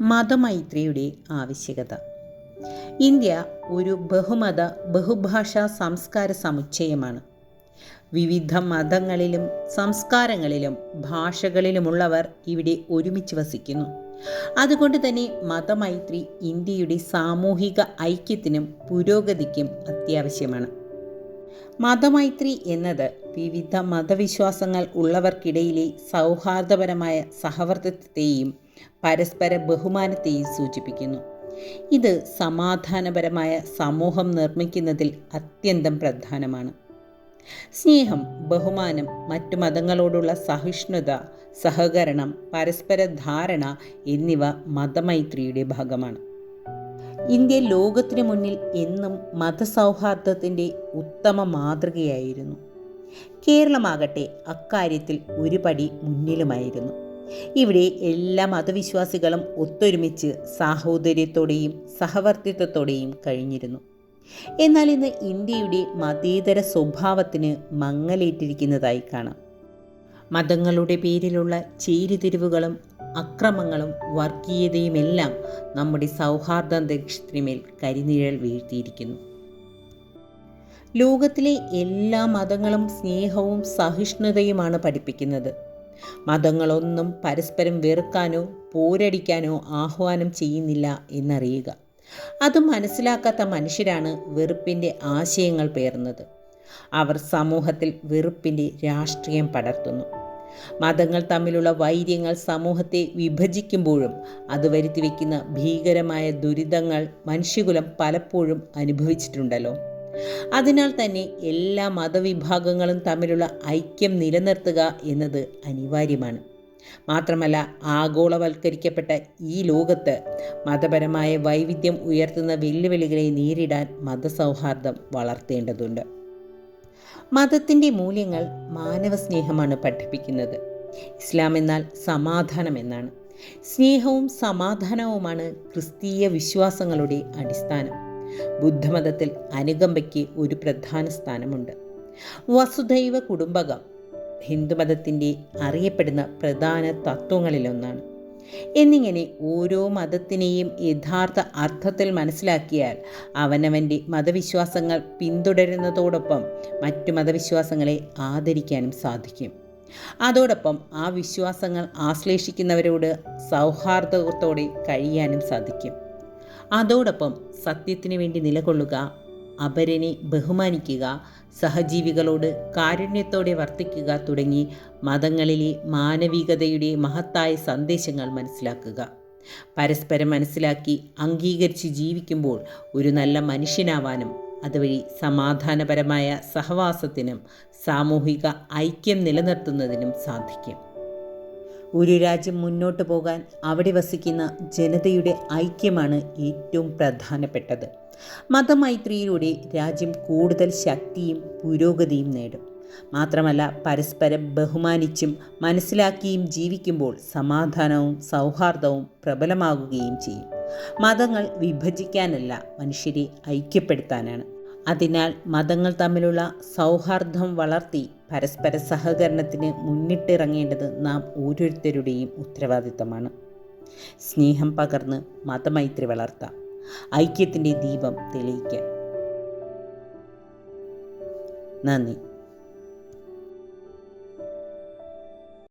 മതമൈത്രിയുടെ ആവശ്യകത. ഇന്ത്യ ഒരു ബഹുമത ബഹുഭാഷാ സംസ്കാര സമുച്ചയമാണ്. വിവിധ മതങ്ങളിലും സംസ്കാരങ്ങളിലും ഭാഷകളിലുമുള്ളവർ ഇവിടെ ഒരുമിച്ച് വസിക്കുന്നു. അതുകൊണ്ട് തന്നെ മതമൈത്രി ഇന്ത്യയുടെ സാമൂഹിക ഐക്യത്തിനും പുരോഗതിക്കും അത്യാവശ്യമാണ്. മതമൈത്രി എന്നത് വിവിധ മതവിശ്വാസങ്ങൾ ഉള്ളവർക്കിടയിലെ സൗഹാർദ്ദപരമായ സഹവർത്തിത്വത്തെയും പരസ്പര ബഹുമാനത്തെയും സൂചിപ്പിക്കുന്നു. ഇത് സമാധാനപരമായ സമൂഹം നിർമ്മിക്കുന്നതിൽ അത്യന്തം പ്രധാനമാണ്. സ്നേഹം ബഹുമാനം മറ്റു മതങ്ങളോടുള്ള സഹിഷ്ണുത സഹകരണം പരസ്പര ധാരണ എന്നിവ മതമൈത്രിയുടെ ഭാഗമാണ്. ഇന്ത്യ ലോകത്തിനു മുന്നിൽ എന്നും മതസൗഹാർദ്ദത്തിന്റെ ഉത്തമ മാതൃകയായിരുന്നു. കേരളമാകട്ടെ അക്കാര്യത്തിൽ ഒരുപടി മുന്നിലുമായിരുന്നു. ഇവിടെ എല്ലാ മതവിശ്വാസികളും ഒത്തൊരുമിച്ച് സാഹോദര്യത്തോടെയും സഹവർത്തിത്വത്തോടെയും കഴിഞ്ഞിരുന്നു. എന്നാൽ ഇന്ന് ഇന്ത്യയുടെ മതേതര സ്വഭാവത്തിന് മങ്ങലേറ്റിരിക്കുന്നതായി കാണാം. മതങ്ങളുടെ പേരിലുള്ള ചേരിതിരിവുകളും അക്രമങ്ങളും വർഗീയതയുമെല്ലാം നമ്മുടെ സൗഹാർദ്ദാന്തരീക്ഷത്തിനുമേൽ കരിനിഴൽ വീഴ്ത്തിയിരിക്കുന്നു. ലോകത്തിലെ എല്ലാ മതങ്ങളും സ്നേഹവും സഹിഷ്ണുതയുമാണ് പഠിപ്പിക്കുന്നത്. മതങ്ങളൊന്നും പരസ്പരം വെറുക്കാനോ പോരടിക്കാനോ ആഹ്വാനം ചെയ്യുന്നില്ല എന്നറിയുക. അത് മനസ്സിലാക്കാത്ത മനുഷ്യരാണ് വെറുപ്പിന്റെ ആശയങ്ങൾ പേർന്നത് അവർ സമൂഹത്തിൽ വെറുപ്പിന്റെ രാഷ്ട്രീയം പടർത്തുന്നു. മതങ്ങൾ തമ്മിലുള്ള വൈര്യങ്ങൾ സമൂഹത്തെ വിഭജിക്കുമ്പോഴും അത് വരുത്തി വയ്ക്കുന്ന ഭീകരമായ ദുരിതങ്ങൾ മനുഷ്യകുലം പലപ്പോഴും അനുഭവിച്ചിട്ടുണ്ടല്ലോ. അതിനാൽ തന്നെ എല്ലാ മതവിഭാഗങ്ങളും തമ്മിലുള്ള ഐക്യം നിലനിർത്തുക എന്നത് അനിവാര്യമാണ്. മാത്രമല്ല ആഗോളവൽക്കരിക്കപ്പെട്ട ഈ ലോകത്ത് മതപരമായ വൈവിധ്യം ഉയർത്തുന്ന വെല്ലുവിളികളെ നേരിടാൻ മതസൗഹാർദ്ദം വളർത്തേണ്ടതുണ്ട്. മതത്തിന്റെ മൂല്യങ്ങൾ മാനവസ്നേഹമാണ് പഠിപ്പിക്കുന്നത്. ഇസ്ലാം എന്നാൽ സമാധാനം എന്നാണ്. സ്നേഹവും സമാധാനവുമാണ് ക്രിസ്തീയ വിശ്വാസങ്ങളുടെ അടിസ്ഥാനം. ബുദ്ധമതത്തിൽ അനുകമ്പയ്ക്ക് ഒരു പ്രധാന സ്ഥാനമുണ്ട്. വസുദൈവ കുടുംബകം ഹിന്ദുമതത്തിന്റെ അറിയപ്പെടുന്ന പ്രധാന തത്വങ്ങളിലൊന്നാണ്. എന്നിങ്ങനെ ഓരോ മതത്തിനെയും യഥാർത്ഥ അർത്ഥത്തിൽ മനസ്സിലാക്കിയാൽ അവനവന്റെ മതവിശ്വാസങ്ങൾ പിന്തുടരുന്നതോടൊപ്പം മറ്റു മതവിശ്വാസങ്ങളെ ആദരിക്കാനും സാധിക്കും. അതോടൊപ്പം ആ വിശ്വാസങ്ങൾ ആശ്ലേഷിക്കുന്നവരോട് സൗഹാർദ്ദത്തോടെ കഴിയാനും സാധിക്കും. അതോടൊപ്പം സത്യത്തിന് വേണ്ടി നിലകൊള്ളുക അപരനെ ബഹുമാനിക്കുക സഹജീവികളോട് കാരുണ്യത്തോടെ വർത്തിക്കുക തുടങ്ങി മതങ്ങളിലെ മാനവികതയുടെ മഹത്തായ സന്ദേശങ്ങൾ മനസ്സിലാക്കുക. പരസ്പരം മനസ്സിലാക്കി അംഗീകരിച്ച് ജീവിക്കുമ്പോൾ ഒരു നല്ല മനുഷ്യനാവാനും അതുവഴി സമാധാനപരമായ സഹവാസത്തിനും സാമൂഹിക ഐക്യം നിലനിർത്തുന്നതിനും സാധിക്കും. ഒരു രാജ്യം മുന്നോട്ട് പോകാൻ അവിടെ വസിക്കുന്ന ജനതയുടെ ഐക്യമാണ് ഏറ്റവും പ്രധാനപ്പെട്ടത്. മതമൈത്രിയിലൂടെ രാജ്യം കൂടുതൽ ശക്തിയും പുരോഗതിയും നേടും. മാത്രമല്ല പരസ്പരം ബഹുമാനിച്ചും മനസ്സിലാക്കിയും ജീവിക്കുമ്പോൾ സമാധാനവും സൗഹാർദ്ദവും പ്രബലമാകുകയും ചെയ്യും. മതങ്ങൾ വിഭജിക്കാനല്ല മനുഷ്യരെ ഐക്യപ്പെടുത്താനാണ്. അതിനാൽ മതങ്ങൾ തമ്മിലുള്ള സൗഹാർദ്ദം വളർത്തി പരസ്പര സഹകരണത്തിന് മുന്നിട്ടിറങ്ങേണ്ടത് നാം ഓരോരുത്തരുടെയും ഉത്തരവാദിത്തമാണ് സ്നേഹം പകർന്ന് മതമൈത്രി വളർത്താം. ഐക്യത്തിന്റെ ദീപം തെളിയിക്കാം നന്ദി.